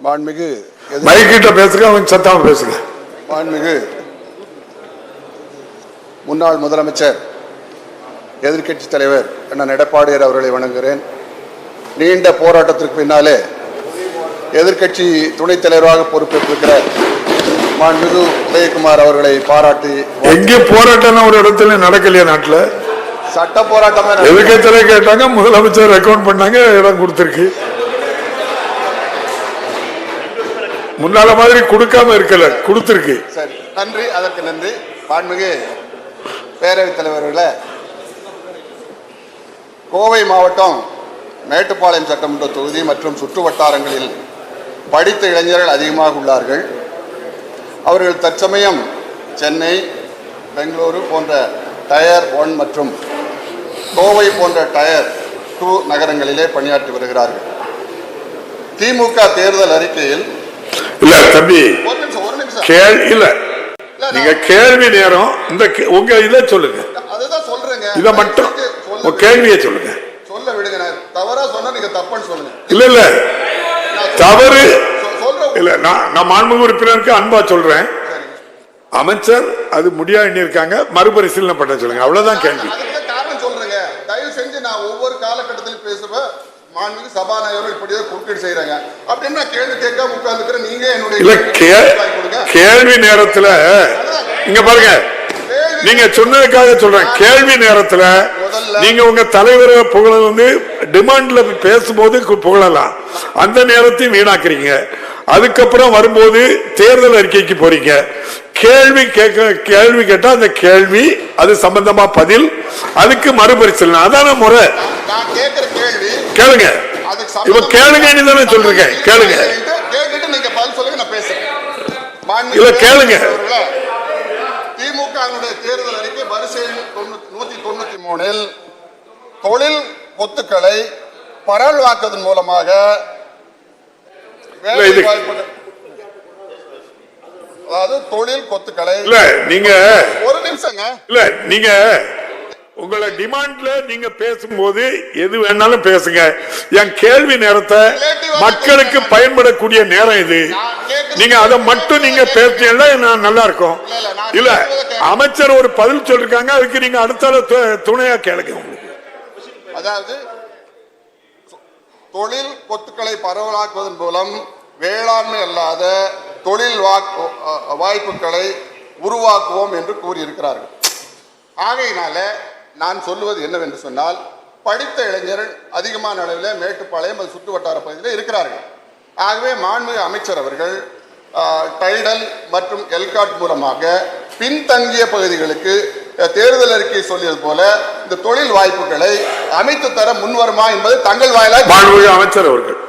மாண்புமிகு எதிர்- மைக்கிட்ட பேசுங்க அவன் சத்தாம பேசுங்க. மாண்புமிகு முன்னாள் முதலமைச்சர் எதிர்க்கட்சி தலைவர் அண்ணன் எடப்பாடியார் அவர்களை வணங்குகிறேன். நீண்ட போராட்டத்திற்கு பின்னாலே எதிர்க்கட்சி துணைத் தலைவராக பொறுப்பேற்றிருக்கிற மாண்புமிகு உதயகுமார் அவர்களை பாராட்டி எங்க போராட்டம் ஒரு இடத்துல நடக்கலையா நாட்டுல? சட்ட போராட்டமே. எதுக்கத்துல கேட்டாங்க முதலமைச்சர் ரெக்கமெண்ட் பண்ணாங்க இடம் கொடுத்திருக்கு. முன்னால மாதிரி கொடுக்காம இருக்கல கொடுத்துருக்கு. சரி நன்றி. அதற்கு நன்றி. மாண்புமிகு பேரவைத் தலைவர்களே கோவை மாவட்டம் மேட்டுப்பாளையம் சட்டமன்ற தொகுதி மற்றும் சுற்று வட்டாரங்களில் படித்த இளைஞர்கள் அதிகமாக உள்ளார்கள். அவர்கள் தற்சமயம் சென்னை பெங்களூரு போன்ற டயர் ஒன் மற்றும் கோவை போன்ற டயர் டூ நகரங்களிலே பணியாற்றி வருகிறார்கள். திமுக தேர்தல் அறிக்கையில் இல்ல தம்பி. கேள் இல்ல. நீங்க கேள்வி நேரம் இந்த உங்க இத சொல்லுங்க. இத மட்டும் கேள்வியை சொல்லுங்க. சொல்ல விடுங்க தவறா சொன்னா நீங்க தப்புன்னு சொல்லுங்க. இல்ல இல்ல. தவறு. இல்ல நான் நான் மாண்புமிகு உறுப்பினருக்கு அன்பா சொல்றேன். அமைச்சர் அது முடியா எண்ணியிருக்காங்க மறுபரிசீலனை பண்ண சொல்லுங்க. அவ்வளவுதான் கேள்வி. காரணம் சொல்றேங்க. தயவு செஞ்சு நான் ஒவ்வொரு காலகட்டத்திலும் பேசுவ மாண்புமிகு சபாநாயகரும் இப்படியே குறுக்கீடு செய்யறாங்க அப்படின்னு நான் கேள்வி கேட்காம உட்கார்ந்துக்கிறேன் நீங்க என்னுடைய. கேள்வி நேரத்துல இங்க பாருங்க. நீங்க சொன்னதுக்காக சொல்றேன். கேள்வி நேரத்துல நீங்க உங்க தலைவரை புகழ வந்து டிமாண்ட்ல பேசும்போது புகழலாம். அந்த நேரத்தையும் வீணாக்குறீங்க. அதுக்கப்புறம் வரும்போது தேர்தல் அறிக்கைக்கு போறீங்க. கேள்வி கேட்க கேள்வி கேட்டா அந்த கேள்வி அது சம்பந்தமா பதில் அதுக்கு மறுபரிசீலனை. அதான முறை. நான் கேட்கிற கேள்வி கேளுங்க. இப்ப கேளுங்கன்னு தானே சொல்றீங்க கேளுங்க. இல்ல, கேளுங்க. திமுக தேர்தல் அறிக்கை வரிசை நூத்தி தொண்ணூத்தி மூணில் தொழில் சொத்துக்களை பரவலாக்குவதன் மூலமாக வேலை வாய்ப்புகள் அதாவது தொழில் கொத்துக்களை இல்ல நீங்க ஒரு நிமிஷங்க. இல்ல நீங்க உங்களை டிமாண்ட்ல நீங்க பேசும்போது எது வேணாலும் பேசுங்க. என் கேள்வி நேரத்தை மக்களுக்கு பயன்படக்கூடிய நேரம் இது. நீங்க அதை மட்டும் நீங்க பேசுனீங்கன்னா நல்லா இருக்கும். இல்ல அமைச்சர் ஒரு பதில் சொல்லிருக்காங்க அதுக்கு நீங்க அடுத்தால து- துணையா கேளுங்க உங்களுக்கு. அதாவது தொழில் கொத்துக்களை பரவலாக்குவதன் மூலம் வேளாண்மை அல்லாத தொழில் வாக்கு- வாய்ப்புகளை உருவாக்குவோம் என்று கூறியிருக்கிறார்கள். ஆகையினால நான் சொல்லுவது என்னவென்று சொன்னால் படித்த இளைஞர்கள் அதிகமான அளவில் மேட்டுப்பாளையம் அது சுற்று வட்டார பகுதியில் இருக்கிறார்கள். ஆகவே மாண்புமிகு அமைச்சர் அவர்கள் டைடல் மற்றும் எல்காட் மூலமாக பின்தங்கிய பகுதிகளுக்கு தேர்தல் அறிக்கை சொல்லியது போல இந்த தொழில் வாய்ப்புகளை அமைத்து தர முன்வருமா என்பது தங்கள் வாயிலாக மாண்புமிகு அமைச்சர் அவர்கள்.